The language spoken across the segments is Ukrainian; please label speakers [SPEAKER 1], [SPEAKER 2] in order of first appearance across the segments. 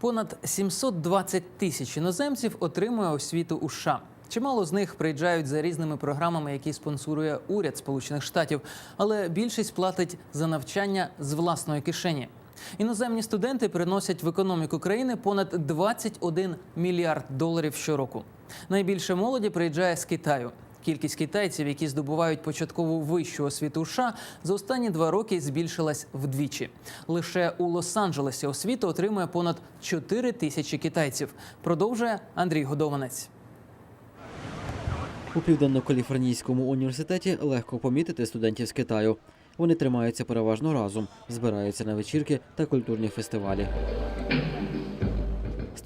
[SPEAKER 1] Понад 720 тисяч іноземців отримує освіту у США. Чимало з них приїжджають за різними програмами, які спонсорує уряд Сполучених Штатів, але більшість платить за навчання з власної кишені. Іноземні студенти приносять в економіку країни понад 21 мільярд доларів щороку. Найбільше молоді приїжджає з Китаю. Кількість китайців, які здобувають початкову вищу освіту США, за останні два роки збільшилась вдвічі. Лише у Лос-Анджелесі освіту отримує понад 4 тисячі китайців. Продовжує Андрій Годованець.
[SPEAKER 2] У південно-каліфорнійському університеті легко помітити студентів з Китаю. Вони тримаються переважно разом, збираються на вечірки та культурні фестивалі.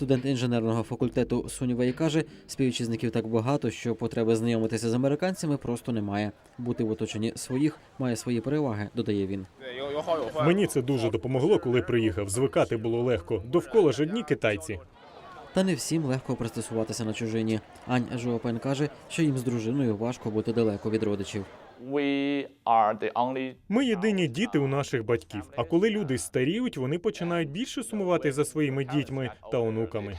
[SPEAKER 2] Студент інженерного факультету Сунівей каже, співвітчизників так багато, що потреби знайомитися з американцями просто немає. Бути в оточенні своїх має свої переваги, додає він.
[SPEAKER 3] Мені це дуже допомогло, коли приїхав. Звикати було легко. Довкола ж одні китайці.
[SPEAKER 2] Та не всім легко пристосуватися на чужині. Ань Жуопен каже, що їм з дружиною важко бути далеко від родичів.
[SPEAKER 3] Ми єдині діти у наших батьків. А коли люди старіють, вони починають більше сумувати за своїми дітьми та онуками.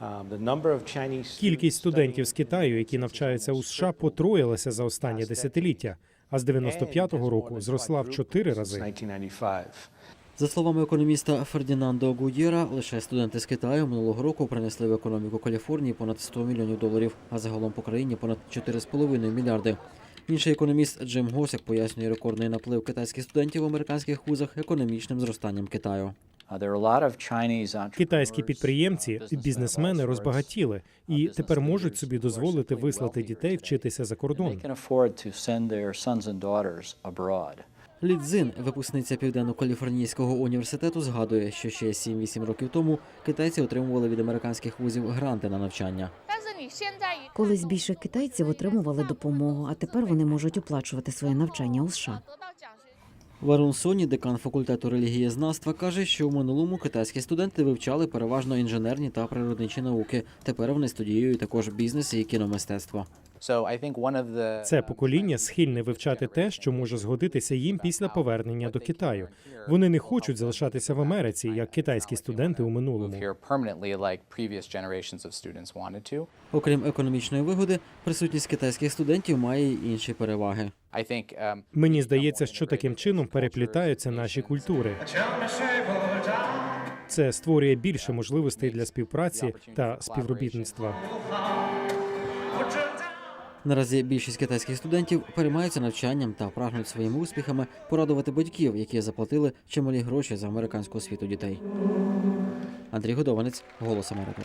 [SPEAKER 4] Um,
[SPEAKER 5] Кількість студентів з Китаю, які навчаються у США, потроїлася за останні десятиліття, а з 95-го року зросла в чотири рази.
[SPEAKER 4] 1995.
[SPEAKER 2] За словами економіста Фердінандо Гудєра, лише студенти з Китаю минулого року принесли в економіку Каліфорнії понад 100 мільйонів доларів, а загалом по країні понад 4,5 мільярди. Інший економіст Джим Госик пояснює рекордний наплив китайських студентів в американських вузах економічним зростанням Китаю.
[SPEAKER 5] Китайські підприємці бізнесмени розбагатіли і тепер можуть собі дозволити вислати дітей вчитися за кордон.
[SPEAKER 6] Can afford to send their sons and daughters abroad.
[SPEAKER 2] Лі Цзин, випускниця Південно-Каліфорнійського університету, згадує, що ще 7-8 років тому китайці отримували від американських вузів гранти на навчання.
[SPEAKER 7] Колись більше китайців отримували допомогу, а тепер вони можуть оплачувати своє навчання у США.
[SPEAKER 2] Варун Соні, декан факультету релігієзнавства, каже, що в минулому китайські студенти вивчали переважно інженерні та природничі науки. Тепер вони студіюють також бізнес і кіномистецтво.
[SPEAKER 5] Це покоління схильне вивчати те, що може згодитися їм після повернення до Китаю. Вони не хочуть залишатися в Америці, як китайські студенти у минулому.
[SPEAKER 2] Окрім економічної вигоди, присутність китайських студентів має й інші переваги.
[SPEAKER 8] Um,
[SPEAKER 5] Мені здається, що таким чином переплітаються наші культури. Це створює більше можливостей для співпраці та співробітництва.
[SPEAKER 2] Наразі більшість китайських студентів переймаються навчанням та прагнуть своїми успіхами порадувати батьків, які заплатили чималі гроші за американську освіту дітей. Андрій Годованець, Голос Америки.